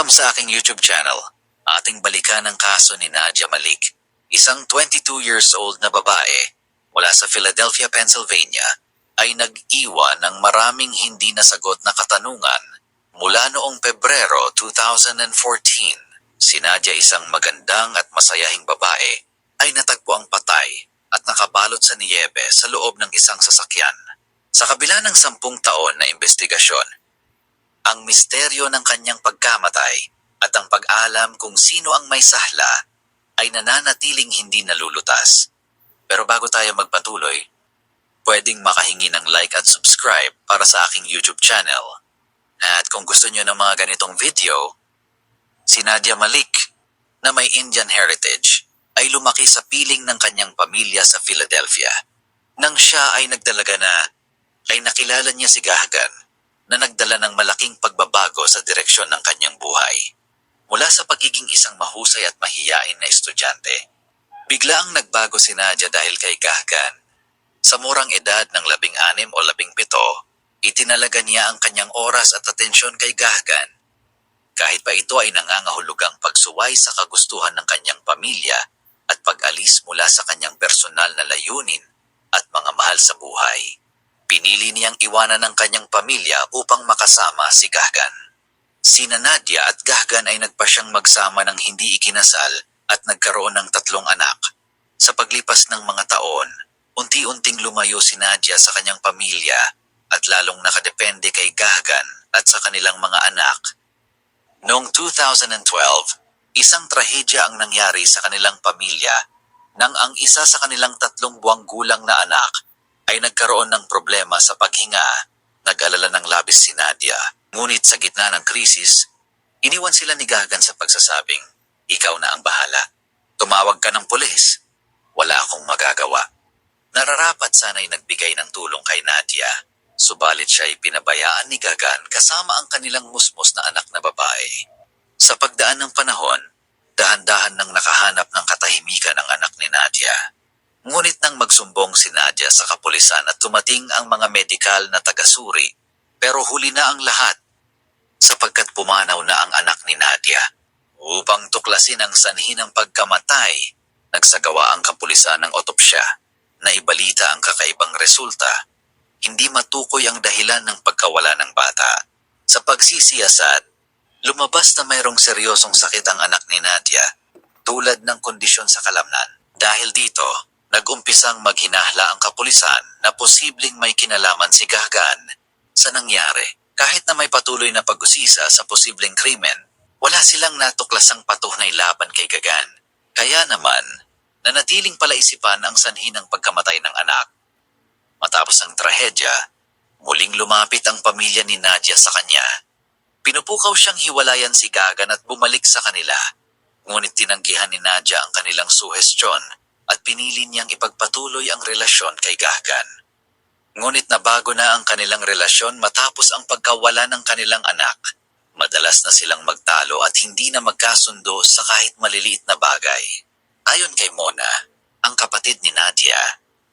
Welcome sa aking YouTube channel. Ating balikan ang kaso ni Nadia Malik, isang 22 years old na babae mula sa Philadelphia, Pennsylvania, ay nag-iwan ng maraming hindi nasagot na katanungan mula noong Pebrero 2014. Si Nadia, isang magandang at masayahing babae, ay natagpo ang patay at nakabalot sa niyebe sa loob ng isang sasakyan. Sa kabila ng sampung taon na investigasyon, ang misteryo ng kanyang pagkamatay at ang pag-alam kung sino ang may sahla ay nananatiling hindi nalulutas. Pero bago tayo magpatuloy, pwedeng makahingi ng like at subscribe para sa aking YouTube channel. At kung gusto nyo ng mga ganitong video, si Nadia Malik na may Indian heritage ay lumaki sa piling ng kanyang pamilya sa Philadelphia. Nang siya ay nagdalaga na, ay nakilala niya si Gahgan na nagdala ng malaking pagbabago sa direksyon ng kanyang buhay. Mula sa pagiging isang mahusay at mahiyain na estudyante, bigla ang nagbago si Nadia dahil kay Gahgan. Sa murang edad ng labing anim o labing pito, itinalaga niya ang kanyang oras at atensyon kay Gahgan. Kahit pa ito ay nangangahulugang pagsuway sa kagustuhan ng kanyang pamilya at pag-alis mula sa kanyang personal na layunin at mga mahal sa buhay. Pinili niyang iwanan ng kanyang pamilya upang makasama si Gahgan. Sina Nadia at Gahgan ay nagpasyang magsama ng hindi ikinasal at nagkaroon ng tatlong anak. Sa paglipas ng mga taon, unti-unting lumayo si Nadia sa kanyang pamilya at lalong nakadepende kay Gahgan at sa kanilang mga anak. Noong 2012, isang trahedya ang nangyari sa kanilang pamilya nang ang isa sa kanilang tatlong buwang gulang na anak ay nagkaroon ng problema sa paghinga, nag-alala ng labis si Nadia. Ngunit sa gitna ng krisis, iniwan sila ni Gagan sa pagsasabing, ikaw na ang bahala. Tumawag ka ng pulis. Wala akong magagawa. Nararapat sana'y nagbigay ng tulong kay Nadia. Subalit siya ay pinabayaan ni Gagan kasama ang kanilang musmos na anak na babae. Sa pagdaan ng panahon, dahan-dahan nang nakahanap ng katahimikan ang anak ni Nadia. Ngunit nang magsumbong si Nadia sa kapulisan at tumating ang mga medikal na tagasuri, pero huli na ang lahat sapagkat pumanaw na ang anak ni Nadia. Upang tuklasin ang sanhi ng pagkamatay, nagsagawa ang kapulisan ng otopsya na ibalita ang kakaibang resulta. Hindi matukoy ang dahilan ng pagkawala ng bata. Sa pagsisiyasat, lumabas na mayroong seryosong sakit ang anak ni Nadia tulad ng kondisyon sa kalamnan. Dahil dito, nagumpisang maghinahla ang kapulisan na posibleng may kinalaman si Gagan sa nangyari. Kahit na may patuloy na pag-usisa sa posibleng krimen, wala silang natuklasang patunay laban kay Gagan. Kaya naman, nanatiling palaisipan ang sanhi ng pagkamatay ng anak. Matapos ang trahedya, muling lumapit ang pamilya ni Nadia sa kanya. Pinupukaw siyang hiwalayan si Gagan at bumalik sa kanila. Ngunit tinanggihan ni Nadia ang kanilang suhestyon at pinili niyang ipagpatuloy ang relasyon kay Gagan. Ngunit nabago na ang kanilang relasyon matapos ang pagkawala ng kanilang anak. Madalas na silang magtalo at hindi na magkasundo sa kahit maliliit na bagay. Ayon kay Mona, ang kapatid ni Nadia,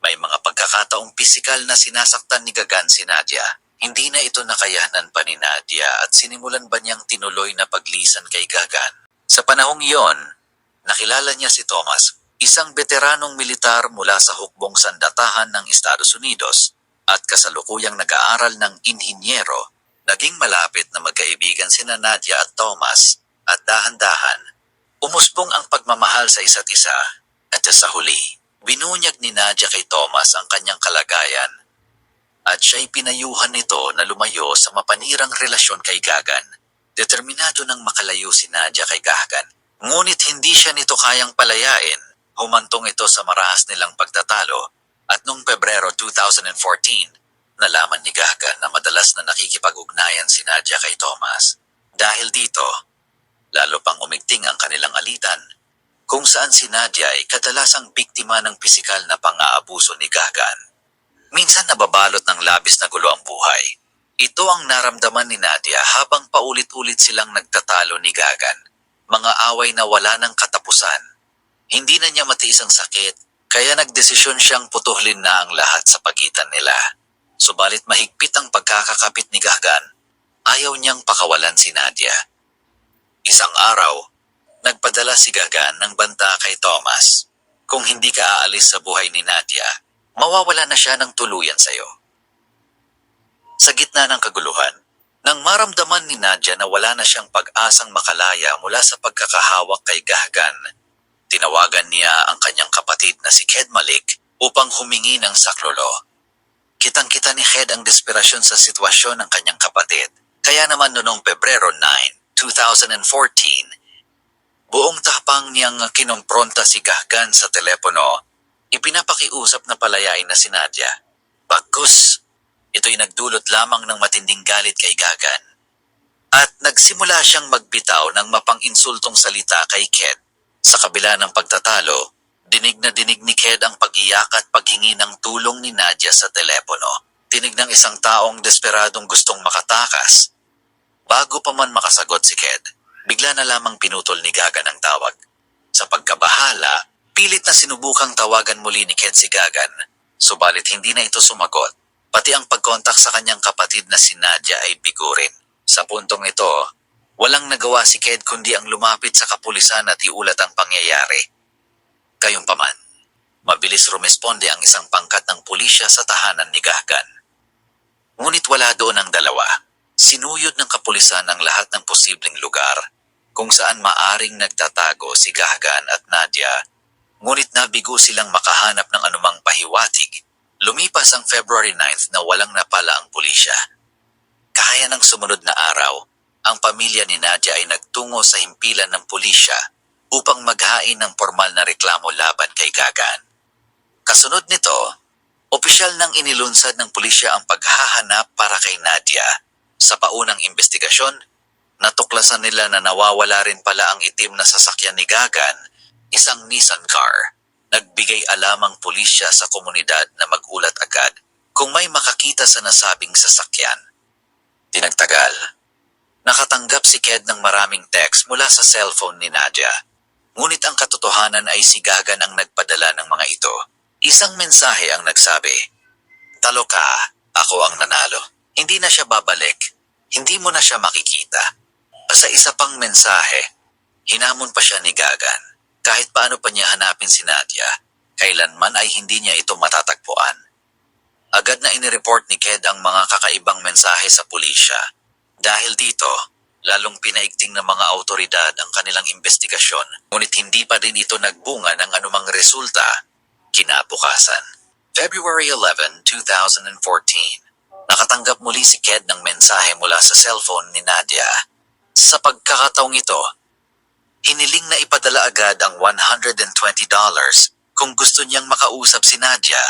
may mga pagkakataong pisikal na sinasaktan ni Gagan si Nadia. Hindi na ito nakayanan pa ni Nadia at sinimulan ba niyang tinuloy na paglisan kay Gagan. Sa panahong iyon, nakilala niya si Thomas, isang veteranong militar mula sa hukbong sandatahan ng Estados Unidos at kasalukuyang nag-aaral ng inhinyero, naging malapit na magkaibigan sina Nadia at Thomas at dahan-dahan, umusbong ang pagmamahal sa isa't isa at sa huli, binunyag ni Nadia kay Thomas ang kanyang kalagayan at siya'y pinayuhan nito na lumayo sa mapanirang relasyon kay Gagan. Determinado nang makalayo si Nadia kay Gagan. Ngunit hindi siya nito kayang palayain. Humantong ito sa marahas nilang pagtatalo at noong Pebrero 2014, nalaman ni Gagan na madalas na nakikipag-ugnayan si Nadia kay Thomas. Dahil dito, lalo pang umigting ang kanilang alitan, kung saan si Nadia ay kadalasang biktima ng pisikal na pang-aabuso ni Gagan. Minsan nababalot ng labis na gulo ang buhay. Ito ang naramdaman ni Nadia habang paulit-ulit silang nagtatalo ni Gagan. Mga away na wala ng katapusan. Hindi na niya matiis ang sakit, kaya nagdesisyon siyang putuhlin na ang lahat sa pagitan nila. Subalit mahigpit ang pagkakakapit ni Gagan, ayaw niyang pakawalan si Nadia. Isang araw, nagpadala si Gagan ng banta kay Thomas. Kung hindi ka aalis sa buhay ni Nadia, mawawala na siya ng tuluyan sa'yo. Sa gitna ng kaguluhan, nang maramdaman ni Nadia na wala na siyang pag-asang makalaya mula sa pagkakahawak kay Gahgan, tinawagan niya ang kanyang kapatid na si Ked Malik upang humingi ng saklolo. Kitang-kita ni Ked ang desperasyon sa sitwasyon ng kanyang kapatid. Kaya naman noong Pebrero 9, 2014, buong tapang niyang kinompronta si Gahgan sa telepono, ipinapakiusap na palayain na si Nadia. Bagkus, ito'y nagdulot lamang ng matinding galit kay Gagan. At nagsimula siyang magbitaw ng mapang-insultong salita kay Ked. Sa kabila ng pagtatalo, dinig na dinig ni Ked ang pag-iyak at paghingi ng tulong ni Nadia sa telepono. Dinig ng isang taong desperadong gustong makatakas. Bago pa man makasagot si Ked, bigla na lamang pinutol ni Gagan ang tawag. Sa pagkabahala, pilit na sinubukang tawagan muli ni Ked si Gagan, subalit hindi na ito sumagot. Pati ang pagkontak sa kanyang kapatid na si Nadia ay bigurin. Sa puntong ito, walang nagawa si Ked kundi ang lumapit sa kapulisan at iulat ang pangyayari. Gayunpaman, mabilis rumesponde ang isang pangkat ng pulisya sa tahanan ni Gahgan. Ngunit wala doon ang dalawa. Sinuyod ng kapulisan ang lahat ng posibleng lugar kung saan maaring nagtatago si Gahgan at Nadia. Ngunit nabigo silang makahanap ng anumang pahiwatig Lumipas ang February 9th na walang napala ang pulisya. Kaya ng sumunod na araw, ang pamilya ni Nadia ay nagtungo sa himpilan ng pulisya upang maghain ng formal na reklamo laban kay Gagan. Kasunod nito, opisyal nang inilunsad ng pulisya ang paghahanap para kay Nadia. Sa paunang investigasyon, natuklasan nila na nawawala rin pala ang itim na sasakyan ni Gagan, isang Nissan car. Nagbigay alam ang pulisya sa komunidad na magulat agad kung may makakita sa nasabing sasakyan. Tinagtagal. Nakatanggap si Ked ng maraming text mula sa cellphone ni Nadia. Ngunit ang katotohanan ay si Gagan ang nagpadala ng mga ito. Isang mensahe ang nagsabi, Talo ka, ako ang nanalo. Hindi na siya babalik. Hindi mo na siya makikita. Sa isa pang mensahe, hinamon pa siya ni Gagan. Kahit paano pa niya hanapin si Nadia, kailanman ay hindi niya ito matatagpuan. Agad na inireport ni Ked ang mga kakaibang mensahe sa pulisya. Dahil dito, lalong pinaigting ng mga autoridad ang kanilang investigasyon, ngunit hindi pa din ito nagbunga ng anumang resulta. Kinabukasan. February 11, 2014. Nakatanggap muli si Ked ng mensahe mula sa cellphone ni Nadia. Sa pagkakataong ito, hiniling na ipadala agad ang $120 kung gusto niyang makausap si Nadia.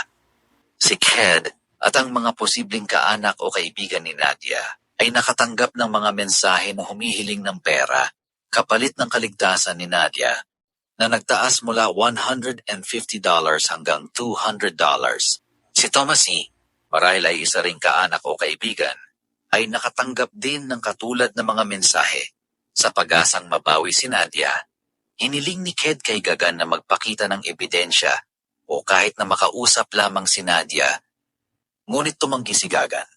Si Ked at ang mga posibleng kaanak o kaibigan ni Nadia ay nakatanggap ng mga mensahe na humihiling ng pera kapalit ng kaligtasan ni Nadia na nagtaas mula $150 hanggang $200. Si Thomas E., marahil ay isa ring kaanak o kaibigan, ay nakatanggap din ng katulad na mga mensahe sa pag-asang mabawi si Nadia. Hiniling ni Ked kay Gagan na magpakita ng ebidensya o kahit na makausap lamang si Nadia. Ngunit tumanggi si Gagan.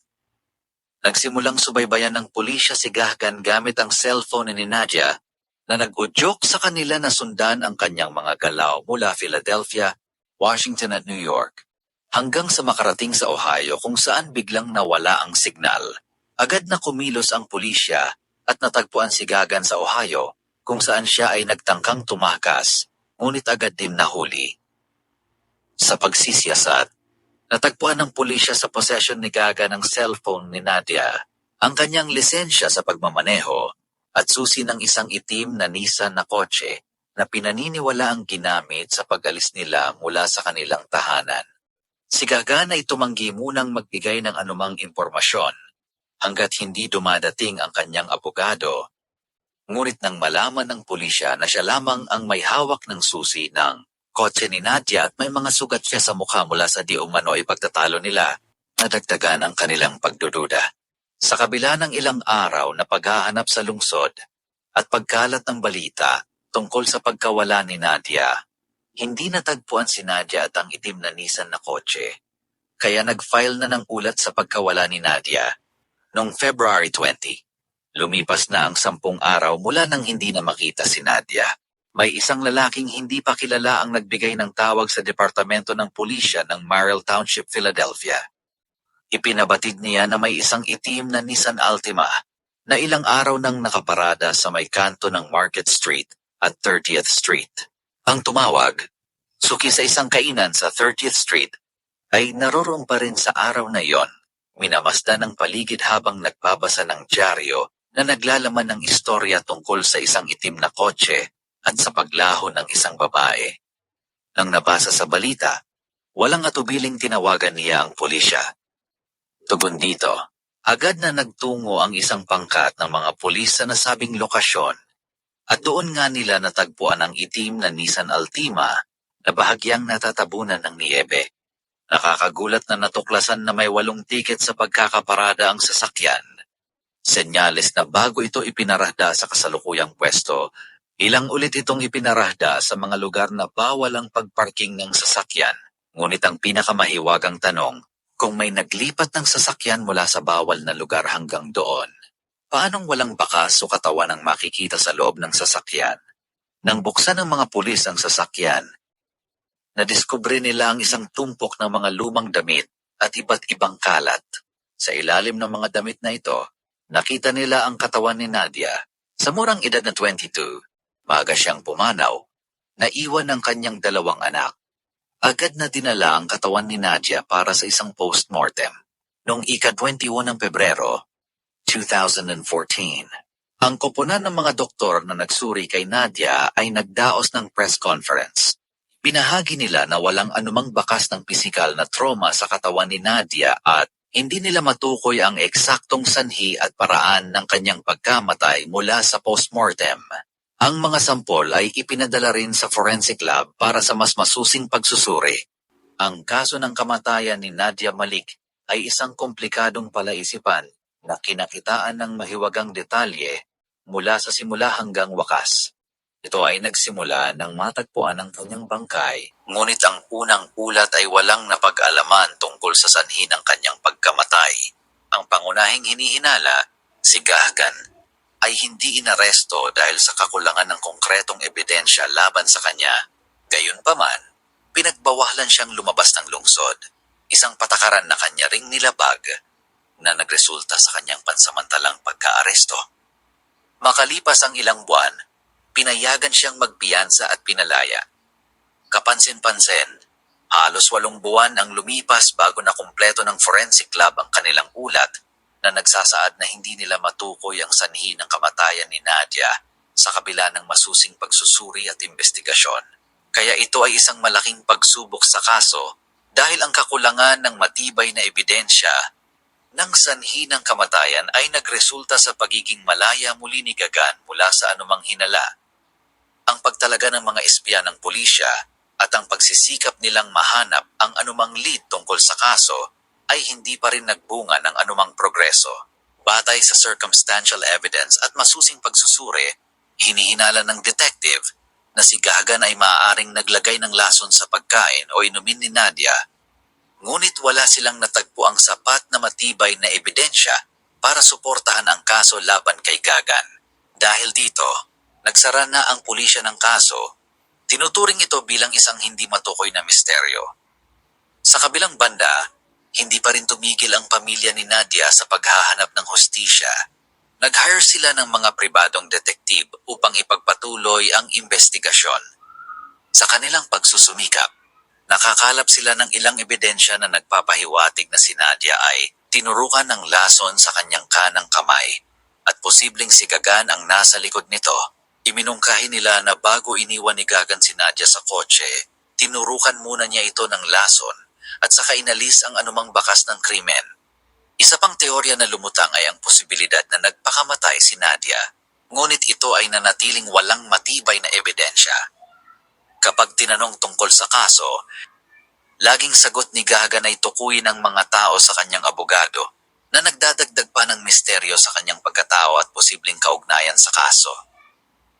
Nagsimulang subaybayan ng pulisya si Gagan gamit ang cellphone ni Nadia na nag-udyok sa kanila na sundan ang kanyang mga galaw mula Philadelphia, Washington at New York hanggang sa makarating sa Ohio kung saan biglang nawala ang signal. Agad na kumilos ang pulisya at natagpuan si Gagan sa Ohio kung saan siya ay nagtangkang tumakas, ngunit agad din nahuli. Sa pagsisiyasat, natagpuan ng pulisya sa possession ni Gaga ng cellphone ni Nadia, ang kanyang lisensya sa pagmamaneho at susi ng isang itim na Nissan na kotse na pinaniniwala ang ginamit sa pag-alis nila mula sa kanilang tahanan. Si Gaga ay tumanggi munang magbigay ng anumang impormasyon hanggat hindi dumadating ang kanyang abogado. Ngunit nang malaman ng pulisya na siya lamang ang may hawak ng susi ng kotse ni Nadia at may mga sugat siya sa mukha mula sa di umano'y pagtatalo nila, nadagdagan ang kanilang pagdududa. Sa kabila ng ilang araw na paghahanap sa lungsod at pagkalat ng balita tungkol sa pagkawala ni Nadia, hindi natagpuan si Nadia at ang itim na Nissan na kotse. Kaya nag-file na ng ulat sa pagkawala ni Nadia noong February 20. Lumipas na ang sampung araw mula nang hindi na makita si Nadia. May isang lalaking hindi pa kilala ang nagbigay ng tawag sa Departamento ng Pulisya ng Merrill Township, Philadelphia. Ipinabatid niya na may isang itim na Nissan Altima na ilang araw nang nakaparada sa may kanto ng Market Street at 30th Street. Ang tumawag, suki sa isang kainan sa 30th Street, ay naroroon pa rin sa araw na iyon. Minamasdan ng paligid habang nagbabasa ng dyaryo na naglalaman ng istorya tungkol sa isang itim na kotse at sa paglaho ng isang babae. Nang nabasa sa balita, walang atubiling tinawagan niya ang pulisya. Tugon dito, agad na nagtungo ang isang pangkat ng mga pulis sa nasabing lokasyon at doon nga nila natagpuan ang itim na Nissan Altima na bahagyang natatabunan ng niyebe. Nakakagulat na natuklasan na may walong tiket sa pagkakaparada ang sasakyan. Senyales na bago ito ipinarahda sa kasalukuyang pwesto, ilang ulit itong ipinarahda sa mga lugar na bawal ang pagparking ng sasakyan. Ngunit ang pinakamahiwagang tanong, kung may naglipat ng sasakyan mula sa bawal na lugar hanggang doon, paanong walang bakas o katawan ang makikita sa loob ng sasakyan? Nang buksan ng mga pulis ang sasakyan, nadiskubre nila ang isang tumpok ng mga lumang damit at iba't ibang kalat. Sa ilalim ng mga damit na ito, nakita nila ang katawan ni Nadia. Sa murang edad na 22, maaga siyang pumanaw, naiwan ng kanyang dalawang anak. Agad na dinala ang katawan ni Nadia para sa isang post-mortem. Noong ika-21 ng Pebrero, 2014, ang koponan ng mga doktor na nagsuri kay Nadia ay nagdaos ng press conference. Binahagi nila na walang anumang bakas ng pisikal na trauma sa katawan ni Nadia at hindi nila matukoy ang eksaktong sanhi at paraan ng kanyang pagkamatay mula sa postmortem. Ang mga sampol ay ipinadala rin sa forensic lab para sa mas masusing pagsusuri. Ang kaso ng kamatayan ni Nadia Malik ay isang komplikadong palaisipan na kinakitaan ng mahiwagang detalye mula sa simula hanggang wakas. Ito ay nagsimula nang matagpuan ang kanyang bangkay, ngunit ang unang ulat ay walang napag-alaman tungkol sa sanhi ng kanyang pagkamatay. Ang pangunahing hinihinala, si Gahgan, ay hindi inaresto dahil sa kakulangan ng konkretong ebidensya laban sa kanya. Gayunpaman, pinagbawalan siyang lumabas ng lungsod, isang patakaran na kanya ring nilabag na nagresulta sa kanyang pansamantalang pagkaaresto. Makalipas ang ilang buwan, pinayagan siyang magpiyansa at pinalaya. Kapansin-pansin, halos walong buwan ang lumipas bago na kumpleto ng forensic lab ang kanilang ulat na nagsasaad na hindi nila matukoy ang sanhi ng kamatayan ni Nadia sa kabila ng masusing pagsusuri at investigasyon. Kaya ito ay isang malaking pagsubok sa kaso dahil ang kakulangan ng matibay na ebidensya ng sanhi ng kamatayan ay nagresulta sa pagiging malaya muli ni Gagan mula sa anumang hinala. Ang pagtalaga ng mga espiya ng pulisya at ang pagsisikap nilang mahanap ang anumang lead tungkol sa kaso ay hindi pa rin nagbunga ng anumang progreso. Batay sa circumstantial evidence at masusing pagsusuri, hinihinala ng detective na si Gagan ay maaaring naglagay ng lason sa pagkain o inumin ni Nadia ngunit wala silang natagpuang sapat na matibay na ebidensya para suportahan ang kaso laban kay Gagan. Dahil dito, nagsara na ang pulisya ng kaso, tinuturing ito bilang isang hindi matukoy na misteryo. Sa kabilang banda, hindi pa rin tumigil ang pamilya ni Nadia sa paghahanap ng hostisya. Nag-hire sila ng mga pribadong detektiv upang ipagpatuloy ang investigasyon. Sa kanilang pagsusumikap, Nakakalap sila ng ilang ebidensya na nagpapahiwatig na si Nadia ay tinurukan ng lason sa kanyang kanang kamay at posibleng si Gagan ang nasa likod nito. Iminungkahi nila na bago iniwan ni Gagan si Nadia sa kotse, tinurukan muna niya ito ng lason at saka inalis ang anumang bakas ng krimen. Isa pang teorya na lumutang ay ang posibilidad na nagpakamatay si Nadia, ngunit ito ay nanatiling walang matibay na ebidensya. Kapag tinanong tungkol sa kaso, laging sagot ni Gagan ay tukuyin ng mga tao sa kanyang abogado na nagdadagdag pa ng misteryo sa kanyang pagkatao at posibleng kaugnayan sa kaso.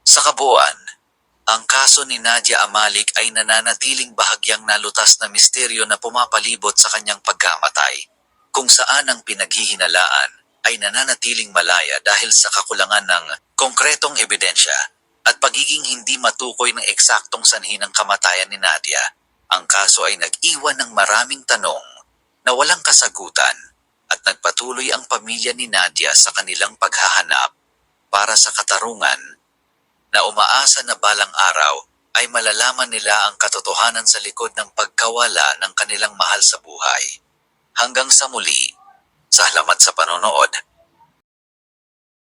Sa kabuuan, ang kaso ni Nadia Amalik ay nananatiling bahagyang nalutas na misteryo na pumapalibot sa kanyang pagkamatay, kung saan ang pinaghihinalaan ay nananatiling malaya dahil sa kakulangan ng konkretong ebidensya at pagiging hindi matukoy ng eksaktong sanhi ng kamatayan ni Nadia. Ang kaso ay nag-iwan ng maraming tanong na walang kasagutan at nagpatuloy ang pamilya ni Nadia sa kanilang paghahanap para sa katarungan na umaasa na balang araw ay malalaman nila ang katotohanan sa likod ng pagkawala ng kanilang mahal sa buhay. Hanggang sa muli, salamat sa panonood